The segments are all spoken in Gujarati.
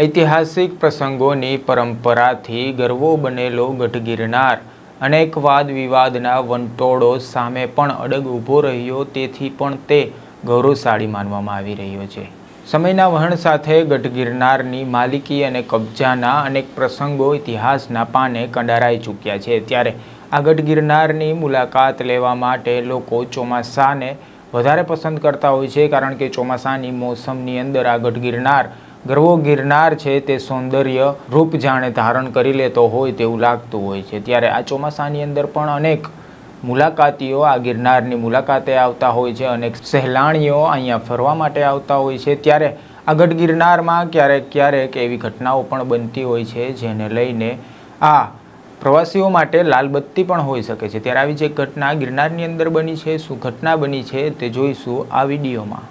ઐતિહાસિક પ્રસંગોની પરંપરાથી ગર્વો બનેલો ગઢ ગિરનાર અનેક વાદ વિવાદના વંટોળો સામે પણ અડગ ઊભો રહ્યો, તેથી પણ તે ગૌરવશાળી માનવામાં આવી રહ્યો છે. સમયના વહણ સાથે ગઢ ગિરનારની માલિકી અને કબજાના અનેક પ્રસંગો ઇતિહાસના પાને કંડારાઈ ચૂક્યા છે. ત્યારે આ ગઢ ગિરનારની મુલાકાત લેવા માટે લોકો ચોમાસાને વધારે પસંદ કરતા હોય છે, કારણ કે ચોમાસાની મોસમની અંદર આ ગઢ ગિરનાર ગરવો ગિરનાર છે તે સૌંદર્ય રૂપ જાણે ધારણ કરી લેતો હોય તેવું લાગતું હોય છે. ત્યારે આ ચોમાસાની અંદર પણ અનેક મુલાકાતીઓ આ ગિરનારની મુલાકાતે આવતા હોય છે. અનેક સહેલાણીઓ અહીંયા ફરવા માટે આવતા હોય છે. ત્યારે આ ગઢ ગિરનારમાં ક્યારેક ક્યારેક એવી ઘટનાઓ પણ બનતી હોય છે, જેને લઈને આ પ્રવાસીઓ માટે લાલબત્તી પણ હોઈ શકે છે. ત્યારે આવી જે ઘટના ગિરનારની અંદર બની છે. શું ઘટના બની છે તે જોઈશું આ વિડીયોમાં.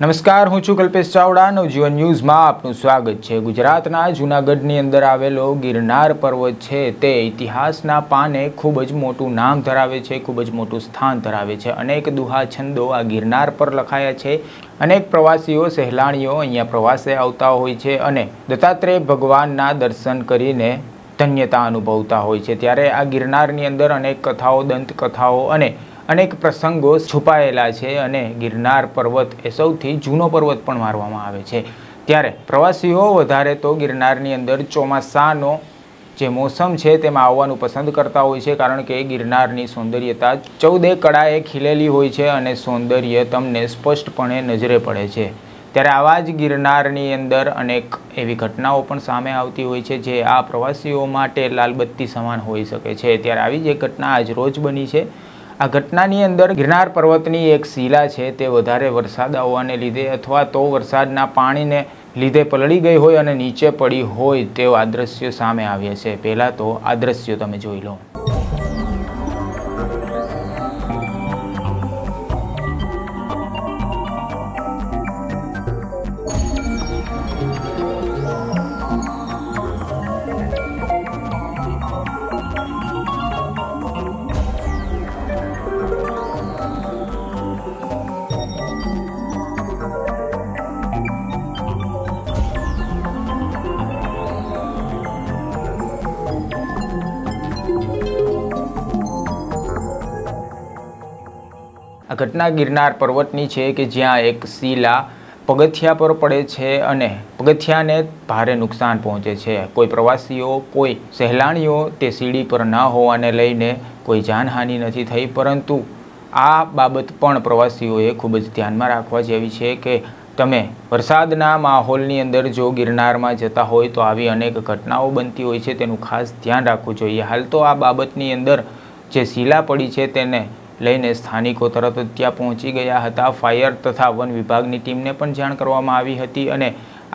નમસ્કાર, હું છું કલ્પેશ ચાવડા, નવજીવન ન્યૂઝમાં આપનું સ્વાગત છે. ગુજરાતના જૂનાગઢની અંદર આવેલો ગિરનાર પર્વત છે, તે ઇતિહાસના પાને ખૂબ જ મોટું નામ ધરાવે છે, ખૂબ જ મોટું સ્થાન ધરાવે છે. અનેક દુહા છંદો આ ગિરનાર પર લખાયા છે. અનેક પ્રવાસીઓ, સહેલાણીઓ અહીંયા પ્રવાસે આવતા હોય છે અને દત્તાત્રેય ભગવાનના દર્શન કરીને ધન્યતા અનુભવતા હોય છે. ત્યારે આ ગિરનારની અંદર અનેક કથાઓ, દંતકથાઓ અને અનેક પ્રસંગો છુપાયેલા છે અને ગિરનાર પર્વત એ સૌથી જૂનો પર્વત પણ મારવામાં આવે છે. ત્યારે પ્રવાસીઓ વધારે તો ગિરનારની અંદર ચોમાસાનો જે મોસમ છે તેમાં આવવાનું પસંદ કરતા હોય છે, કારણ કે ગિરનારની સૌંદર્યતા ચૌદે કળાએ ખીલેલી હોય છે અને સૌંદર્ય તમને સ્પષ્ટપણે નજરે પડે છે. ત્યારે આવા જ ગિરનારની અંદર અનેક એવી ઘટનાઓ પણ સામે આવતી હોય છે જે આ પ્રવાસીઓ માટે લાલબત્તી સમાન હોઈ શકે છે. ત્યારે આવી જ એક ઘટના આજ રોજ બની છે. આ ઘટનાની અંદર ગિરનાર પર્વતની એક શિલા છે, તે વધારે વરસાદ આવવાને લીધે અથવા તો વરસાદના પાણીને લીધે પલળી ગઈ હોય અને નીચે પડી હોય તેવા દ્રશ્યો સામે આવ્યા છે. પહેલાં તો આ દ્રશ્યો તમે જોઈ લો. આ ઘટના ગિરનાર પર્વતની છે કે જ્યાં એક શિલા પગથિયા પર પડે છે અને પગથિયાને ભારે નુકસાન પહોંચે છે. કોઈ પ્રવાસીઓ, કોઈ સહેલાણીઓ તે સીડી પર ન હોવાને લઈને કોઈ જાનહાનિ નથી થઈ, પરંતુ આ બાબત પણ પ્રવાસીઓએ ખૂબ જ ધ્યાનમાં રાખવા જેવી છે કે તમે વરસાદના માહોલની અંદર જો ગિરનારમાં જતા હોય તો આવી અનેક ઘટનાઓ બનતી હોય છે. તેનું ખાસ ધ્યાન રાખવું જોઈએ. હાલ તો આ બાબતની અંદર જે શિલા પડી છે તેને લઈને સ્થાનિકો તરત ત્યાં પહોંચી ગયા હતા. ફાયર તથા વન વિભાગની ટીમને પણ જાણ કરવામાં આવી હતી અને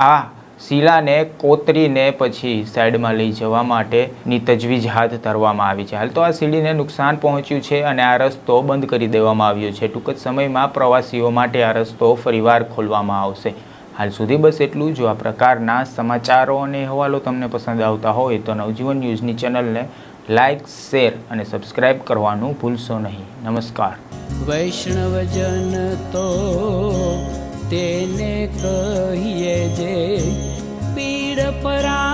આ શિલાને કોતરીને પછી સાઈડમાં લઈ જવા માટેની તજવીજ હાથ ધરવામાં આવી છે. હાલ તો આ સીડીને નુકસાન પહોંચ્યું છે અને આ રસ્તો બંધ કરી દેવામાં આવ્યો છે. ટૂંક જ સમયમાં પ્રવાસીઓ માટે આ રસ્તો ફરીવાર ખોલવામાં આવશે. હાલ સુધી બસ એટલું જો. આ પ્રકારના સમાચારો અને અહેવાલો તમને પસંદ આવતા હોય તો નવજીવન ન્યૂઝની ચેનલને લાઇક શેર અને સબસ્ક્રાઇબ કરવાનું ભૂલશો નહીં. નમસ્કાર. વૈષ્ણવજન તો તેને કહીએ જે પીડ જાના